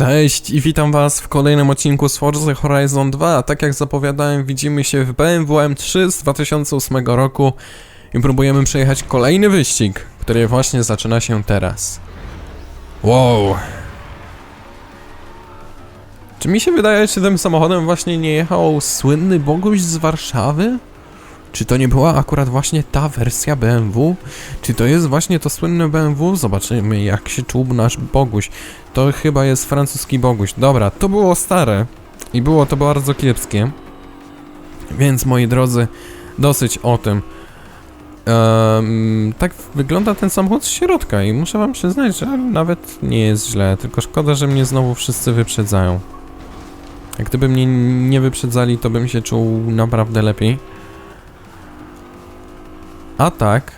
Cześć i witam was w kolejnym odcinku z Forza Horizon 2. Tak jak zapowiadałem, widzimy się w BMW M3 z 2008 roku i próbujemy przejechać kolejny wyścig, który właśnie zaczyna się teraz. Wow. Czy mi się wydaje, że tym samochodem właśnie nie jechał słynny Boguś z Warszawy? Czy to nie była akurat właśnie ta wersja BMW? Czy to jest właśnie to słynne BMW? Zobaczymy jak się czuł nasz Boguś. To chyba jest francuski Boguś. Dobra, to było stare i było to bardzo kiepskie. Więc moi drodzy, dosyć o tym. Em, tak wygląda ten samochód z środka i muszę wam przyznać, że nawet nie jest źle, tylko szkoda, że mnie znowu wszyscy wyprzedzają. Jak gdyby mnie nie wyprzedzali, to bym się czuł naprawdę lepiej. A tak,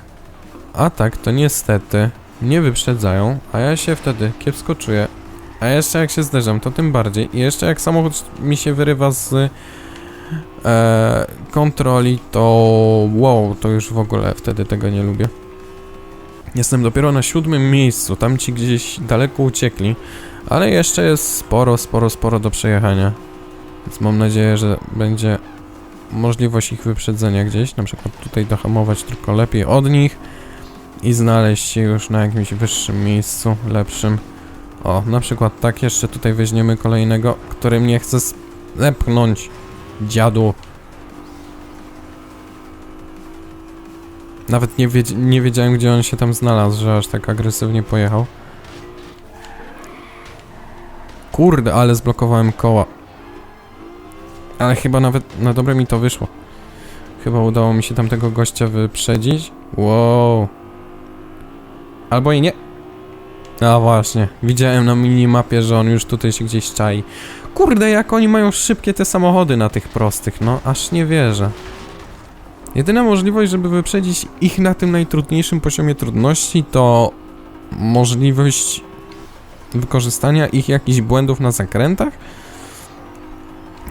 a tak, to niestety mnie wyprzedzają, a ja się wtedy kiepsko czuję. A jeszcze jak się zderzam, to tym bardziej. I jeszcze jak samochód mi się wyrywa z e, kontroli, to wow, to już w ogóle wtedy tego nie lubię. Jestem dopiero na siódmym miejscu, tam ci gdzieś daleko uciekli, ale jeszcze jest sporo, sporo, sporo do przejechania. Więc mam nadzieję, że będzie możliwość ich wyprzedzenia gdzieś, na przykład tutaj dohamować tylko lepiej od nich i znaleźć się już na jakimś wyższym miejscu, lepszym. O, na przykład tak jeszcze tutaj weźmiemy kolejnego, który mnie chce zepchnąć. Dziadu. Nawet nie, wiedz nie wiedziałem, gdzie on się tam znalazł, że aż tak agresywnie pojechał. Kurde, ale zblokowałem koła. Ale chyba nawet na dobre mi to wyszło. Chyba udało mi się tamtego gościa wyprzedzić. Wow. Albo i nie. A właśnie, widziałem na minimapie, że on już tutaj się gdzieś czai. Kurde, jak oni mają szybkie te samochody na tych prostych, no aż nie wierzę. Jedyna możliwość, żeby wyprzedzić ich na tym najtrudniejszym poziomie trudności, to możliwość wykorzystania ich jakichś błędów na zakrętach.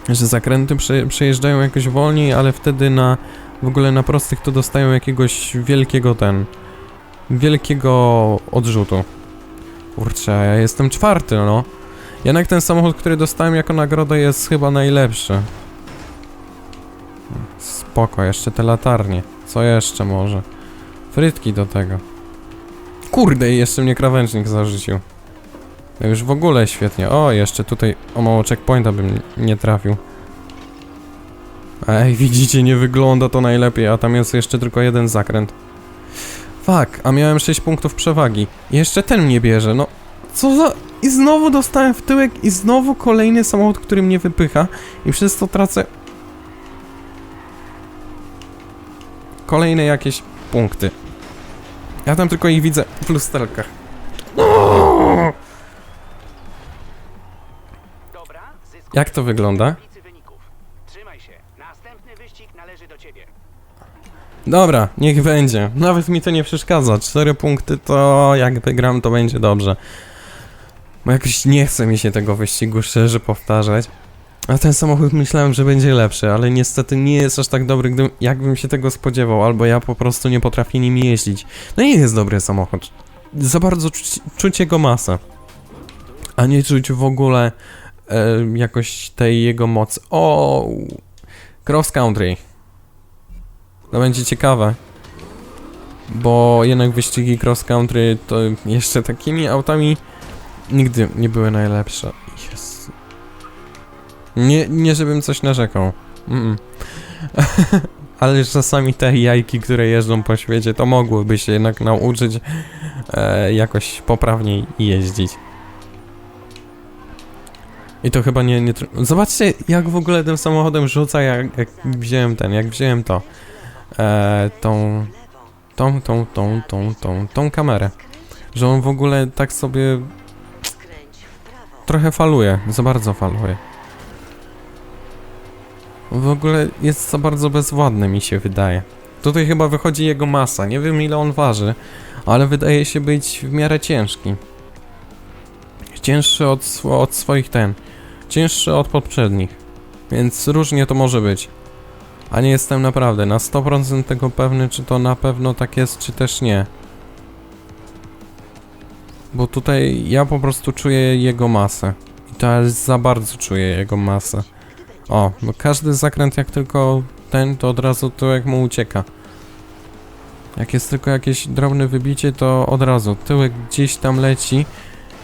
Że zakręty prze, przejeżdżają jakoś wolniej, ale wtedy na w ogóle na prostych to dostają jakiegoś wielkiego ten wielkiego odrzutu. Kurczę, ja jestem czwarty, no. Jednak ten samochód, który dostałem jako nagrodę jest chyba najlepszy. Spoko, jeszcze te latarnie. Co jeszcze może? Frytki do tego. Kurde, jeszcze mnie krawężnik zarzucił. To już w ogóle świetnie. O, jeszcze tutaj o mało checkpointa bym nie trafił. Ej, widzicie, nie wygląda to najlepiej, a tam jest jeszcze tylko jeden zakręt. Fuck, a miałem 6 punktów przewagi. Jeszcze ten mnie bierze, no. Co za... I znowu dostałem w tyłek i znowu kolejny samochód, który mnie wypycha i przez to tracę... Kolejne jakieś punkty. Ja tam tylko ich widzę w lusterkach. Dobra, Jak to wygląda? Dobra, niech będzie. Nawet mi to nie przeszkadza. Cztery punkty to jak wygram, to będzie dobrze. Bo jakoś nie chce mi się tego wyścigu szczerze powtarzać. A ten samochód myślałem, że będzie lepszy, ale niestety nie jest aż tak dobry, gdy, jakbym się tego spodziewał, albo ja po prostu nie potrafię nim jeździć. No nie jest dobry samochód. Za bardzo czuć, czuć jego masę. A nie czuć w ogóle jakoś tej jego mocy. O, Cross Country. To będzie ciekawe. Bo jednak wyścigi cross country to jeszcze takimi autami nigdy nie były najlepsze. Jezu. Nie, nie żebym coś narzekał. Mm -mm. Ale czasami te jajki, które jeżdżą po świecie, to mogłyby się jednak nauczyć e, jakoś poprawniej jeździć. I to chyba nie, nie... Zobaczcie, jak w ogóle tym samochodem rzuca, jak, jak wziąłem ten, jak wziąłem to e, tą, tą, tą, tą, tą, tą, tą kamerę. Że on w ogóle tak sobie trochę faluje, za bardzo faluje. W ogóle jest za bardzo bezwładny mi się wydaje. Tutaj chyba wychodzi jego masa, nie wiem ile on waży, ale wydaje się być w miarę ciężki. Cięższy od, od swoich ten, cięższy od poprzednich, więc różnie to może być. A nie jestem naprawdę na 100% tego pewny, czy to na pewno tak jest, czy też nie. Bo tutaj ja po prostu czuję jego masę. teraz za bardzo czuję jego masę. O, bo każdy zakręt jak tylko ten, to od razu tyłek mu ucieka. Jak jest tylko jakieś drobne wybicie, to od razu tyłek gdzieś tam leci.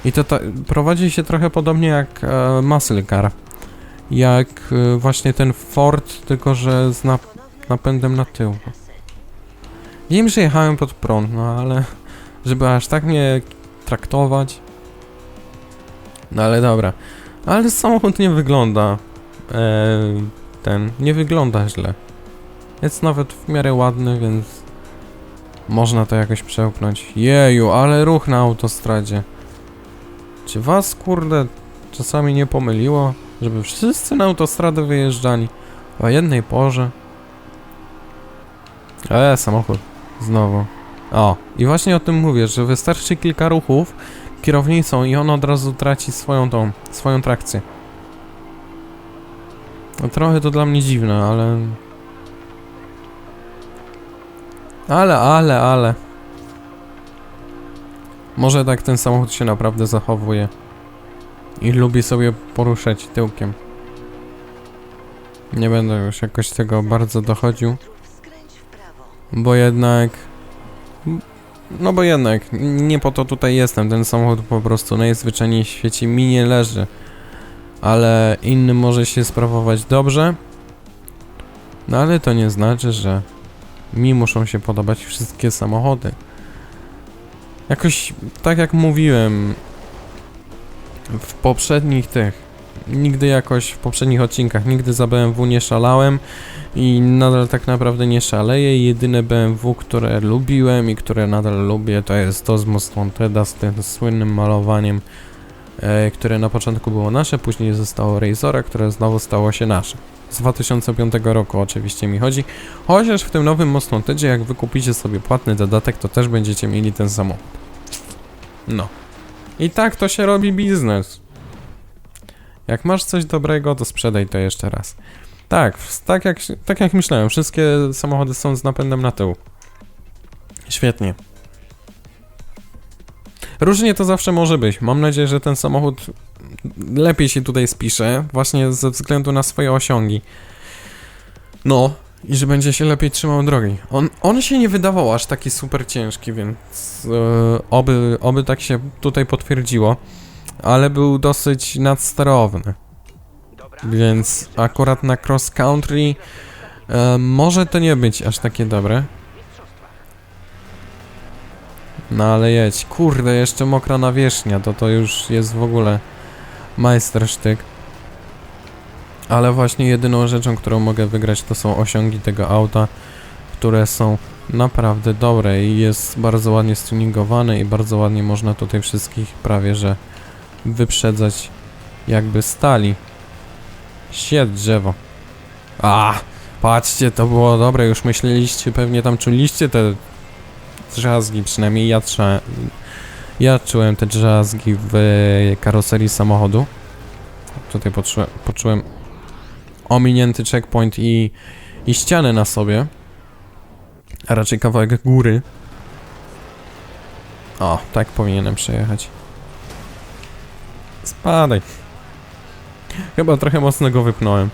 I to ta, prowadzi się trochę podobnie jak e, Muscle Car. Jak e, właśnie ten Ford, tylko że z nap napędem na tył. Wiem, że jechałem pod prąd, no ale żeby aż tak mnie traktować. No ale dobra. Ale samochód nie wygląda. E, ten nie wygląda źle. Jest nawet w miarę ładny, więc można to jakoś przełknąć. Jeju, ale ruch na autostradzie. Czy was, kurde, czasami nie pomyliło, żeby wszyscy na autostradę wyjeżdżali o jednej porze? E, samochód. Znowu. O, i właśnie o tym mówię, że wystarczy kilka ruchów kierownicą i on od razu traci swoją tą, swoją trakcję. No trochę to dla mnie dziwne, ale... Ale, ale, ale... Może tak ten samochód się naprawdę zachowuje. I lubi sobie poruszać tyłkiem. Nie będę już jakoś tego bardzo dochodził. Bo jednak. No bo jednak, nie po to tutaj jestem. Ten samochód po prostu najzwyczajniej w świecie mi nie leży. Ale inny może się sprawować dobrze. No ale to nie znaczy, że mi muszą się podobać wszystkie samochody. Jakoś, tak jak mówiłem w poprzednich tych, nigdy jakoś w poprzednich odcinkach, nigdy za BMW nie szalałem i nadal tak naprawdę nie szaleję. Jedyne BMW, które lubiłem i które nadal lubię, to jest to z Most Wanteda z tym słynnym malowaniem, które na początku było nasze, później zostało Razora, które znowu stało się nasze. Z 2005 roku oczywiście mi chodzi. Chociaż w tym nowym Most Wantedzie, jak wykupicie sobie płatny dodatek, to też będziecie mieli ten samochód. No. I tak to się robi biznes. Jak masz coś dobrego, to sprzedaj to jeszcze raz. Tak, tak jak, tak jak myślałem, wszystkie samochody są z napędem na tył. Świetnie. Różnie to zawsze może być. Mam nadzieję, że ten samochód lepiej się tutaj spisze, właśnie ze względu na swoje osiągi. No, i że będzie się lepiej trzymał drogi. On, on się nie wydawał aż taki super ciężki, więc e, oby, oby tak się tutaj potwierdziło. Ale był dosyć nadsterowny. Więc akurat na cross country e, może to nie być aż takie dobre. No ale jedź. Kurde, jeszcze mokra nawierzchnia, to to już jest w ogóle majstersztyk. Ale właśnie jedyną rzeczą, którą mogę wygrać to są osiągi tego auta, które są naprawdę dobre i jest bardzo ładnie stuningowane i bardzo ładnie można tutaj wszystkich prawie że wyprzedzać jakby stali. Sied drzewo. A, patrzcie, to było dobre, już myśleliście, pewnie tam czuliście te drzazgi, przynajmniej ja ja czułem te drzazgi w karoserii samochodu. Tutaj poczułem, poczułem ominięty checkpoint i, i ścianę na sobie, a raczej kawałek góry. O, tak powinienem przejechać. Spadaj. Chyba trochę mocno go wypnąłem.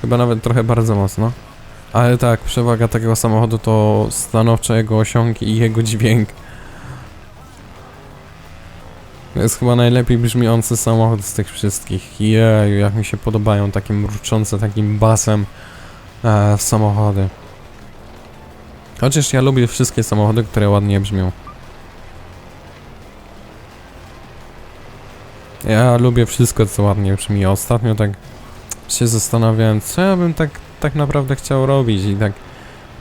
Chyba nawet trochę bardzo mocno. Ale tak, przewaga takiego samochodu to stanowczo jego osiągi i jego dźwięk. To jest chyba najlepiej brzmiący samochód z tych wszystkich. Jeju, jak mi się podobają takie mruczące takim basem e, samochody. Chociaż ja lubię wszystkie samochody, które ładnie brzmią. Ja lubię wszystko, co ładnie brzmi. Ostatnio tak się zastanawiałem, co ja bym tak, tak naprawdę chciał robić i tak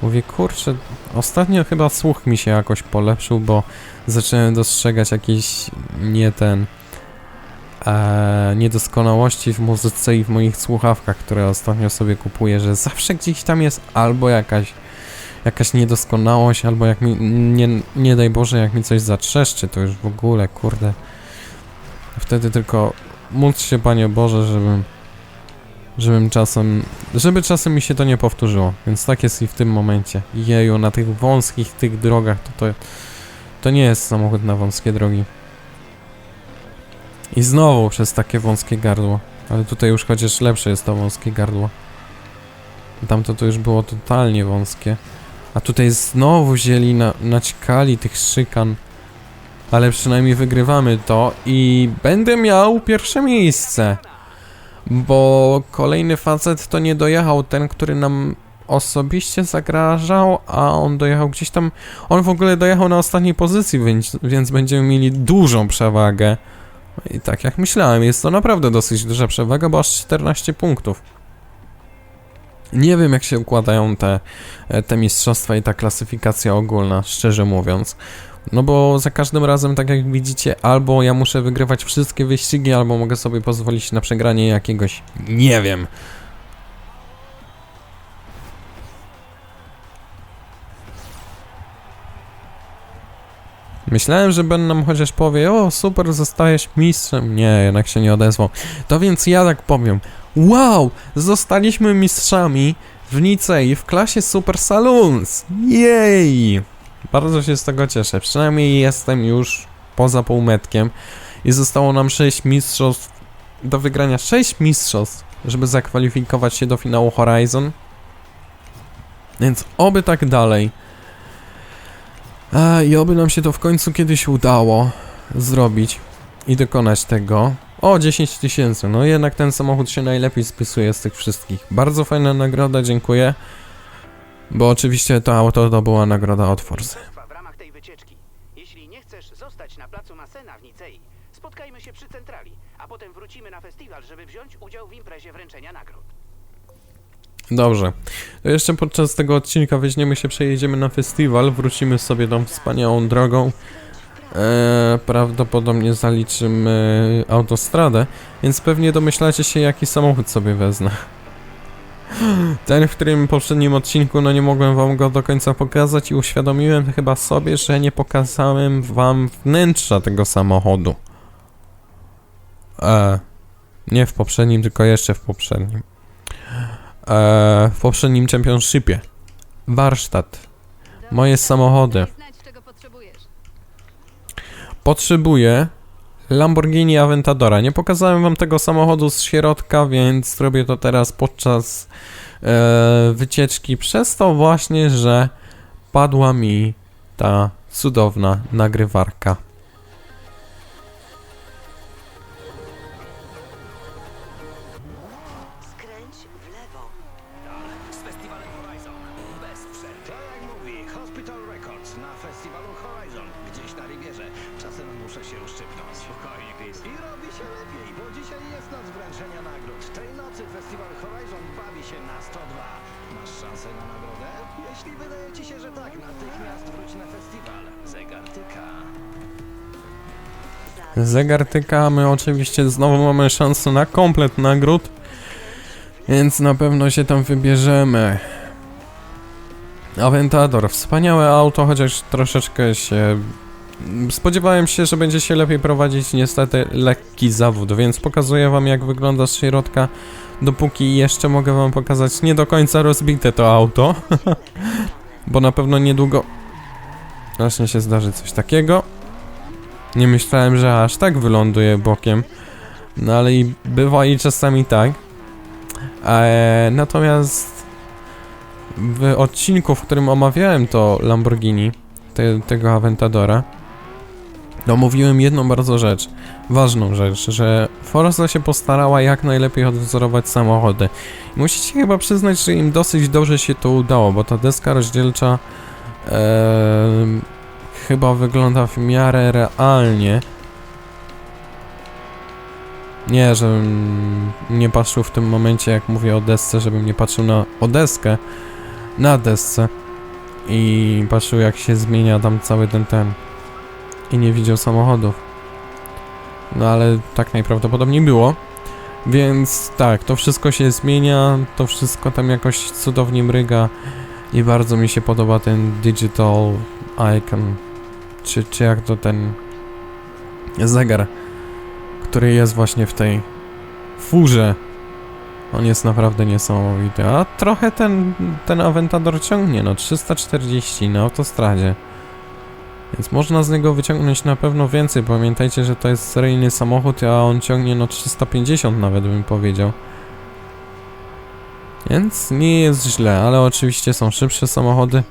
mówię, kurczę, ostatnio chyba słuch mi się jakoś polepszył, bo zacząłem dostrzegać jakieś nie ten e, niedoskonałości w muzyce i w moich słuchawkach, które ostatnio sobie kupuję, że zawsze gdzieś tam jest albo jakaś jakaś niedoskonałość, albo jak mi, nie, nie daj Boże, jak mi coś zatrzeszczy, to już w ogóle, kurde. Wtedy tylko módl się, Panie Boże, żebym żebym czasem, żeby czasem mi się to nie powtórzyło, więc tak jest i w tym momencie. Jeju, na tych wąskich tych drogach, to to, to nie jest samochód na wąskie drogi. I znowu przez takie wąskie gardło. Ale tutaj już chociaż lepsze jest to wąskie gardło. Tamto to już było totalnie wąskie. A tutaj znowu wzięli, na, naćkali tych szykan. Ale przynajmniej wygrywamy to i będę miał pierwsze miejsce. Bo kolejny facet to nie dojechał ten, który nam osobiście zagrażał, a on dojechał gdzieś tam. On w ogóle dojechał na ostatniej pozycji, więc, więc będziemy mieli dużą przewagę. I tak jak myślałem, jest to naprawdę dosyć duża przewaga, bo aż 14 punktów. Nie wiem, jak się układają te, e, te mistrzostwa i ta klasyfikacja ogólna, szczerze mówiąc. No bo za każdym razem, tak jak widzicie, albo ja muszę wygrywać wszystkie wyścigi, albo mogę sobie pozwolić na przegranie jakiegoś. Nie wiem. Myślałem, że Ben nam chociaż powie, o super, zostajesz mistrzem. Nie, jednak się nie odezwał. To więc ja tak powiem, wow, zostaliśmy mistrzami w Nicei w klasie Super Saloons. Jej! Bardzo się z tego cieszę. Przynajmniej jestem już poza półmetkiem i zostało nam 6 mistrzostw do wygrania 6 mistrzostw, żeby zakwalifikować się do finału Horizon. Więc oby tak dalej. I oby nam się to w końcu kiedyś udało zrobić i dokonać tego. O, 10 tysięcy. No jednak ten samochód się najlepiej spisuje z tych wszystkich. Bardzo fajna nagroda, dziękuję. Bo oczywiście to auto to była nagroda od Forzy. W ramach tej wycieczki. Jeśli nie chcesz zostać na placu Masena w Nicei, spotkajmy się przy centrali, a potem wrócimy na festiwal, żeby wziąć udział w imprezie wręczenia nagród. Dobrze. To jeszcze podczas tego odcinka weźmiemy się, przejedziemy na festiwal, wrócimy sobie tą wspaniałą drogą. Eee, prawdopodobnie zaliczymy autostradę, więc pewnie domyślacie się, jaki samochód sobie wezmę. Ten, w którym w poprzednim odcinku, no nie mogłem wam go do końca pokazać i uświadomiłem chyba sobie, że nie pokazałem wam wnętrza tego samochodu. Eee, nie w poprzednim, tylko jeszcze w poprzednim. Eee, w poprzednim championshipie. Warsztat. Moje samochody. Potrzebuję Lamborghini Aventadora. Nie pokazałem wam tego samochodu z środka, więc zrobię to teraz podczas e, wycieczki. Przez to właśnie, że padła mi ta cudowna nagrywarka. Się na 102. Masz szansę na nagrodę? Jeśli wydaje ci się, że tak, natychmiast wróć na festiwal. Zegar tyka. Zegar tyka, my oczywiście znowu mamy szansę na komplet nagród, więc na pewno się tam wybierzemy. Aventador, wspaniałe auto, chociaż troszeczkę się... Spodziewałem się, że będzie się lepiej prowadzić, niestety lekki zawód, więc pokazuję wam jak wygląda z środka, dopóki jeszcze mogę wam pokazać nie do końca rozbite to auto, bo na pewno niedługo właśnie się zdarzy coś takiego. Nie myślałem, że aż tak wyląduje bokiem. No ale i bywa i czasami tak. Eee, natomiast w odcinku, w którym omawiałem to Lamborghini, te, tego Aventadora, no mówiłem jedną bardzo rzecz, ważną rzecz, że Forza się postarała jak najlepiej odwzorować samochody. Musicie chyba przyznać, że im dosyć dobrze się to udało, bo ta deska rozdzielcza chyba wygląda w miarę realnie. Nie, żebym nie patrzył w tym momencie, jak mówię o desce, żebym nie patrzył na o deskę, na desce i patrzył jak się zmienia tam cały ten ten i nie widział samochodów. No ale tak najprawdopodobniej było. Więc tak, to wszystko się zmienia, to wszystko tam jakoś cudownie mryga i bardzo mi się podoba ten digital icon, czy, czy jak to ten zegar, który jest właśnie w tej furze. On jest naprawdę niesamowity. A trochę ten, ten Aventador ciągnie, no 340 na autostradzie. Więc można z niego wyciągnąć na pewno więcej. Pamiętajcie, że to jest seryjny samochód, a on ciągnie no 350 nawet bym powiedział. Więc nie jest źle, ale oczywiście są szybsze samochody.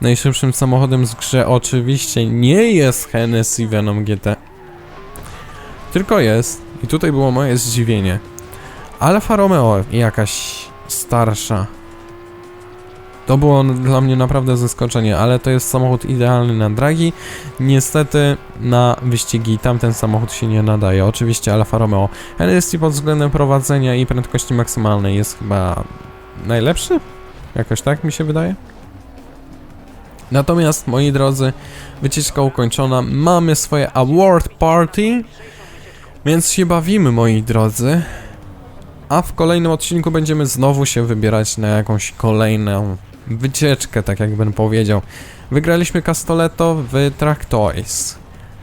Najszybszym samochodem z grze oczywiście nie jest Hennessy Venom GT. Tylko jest, i tutaj było moje zdziwienie, Alfa Romeo jakaś starsza. To było dla mnie naprawdę zaskoczenie, ale to jest samochód idealny na dragi. Niestety na wyścigi tamten samochód się nie nadaje. Oczywiście Alfa Romeo Hennessy pod względem prowadzenia i prędkości maksymalnej jest chyba najlepszy? Jakoś tak mi się wydaje. Natomiast, moi drodzy, wycieczka ukończona. Mamy swoje award party, więc się bawimy, moi drodzy. A w kolejnym odcinku będziemy znowu się wybierać na jakąś kolejną wycieczkę, tak jak bym powiedział. Wygraliśmy Castoletto w Track Toys.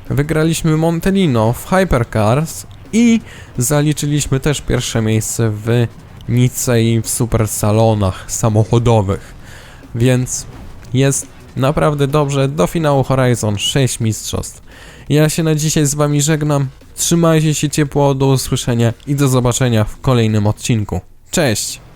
Wygraliśmy Montelino w Hypercars i zaliczyliśmy też pierwsze miejsce w Nicei w super salonach samochodowych. Więc jest naprawdę dobrze do finału Horizon 6 mistrzostw. Ja się na dzisiaj z wami żegnam. Trzymajcie się ciepło, do usłyszenia i do zobaczenia w kolejnym odcinku. Cześć!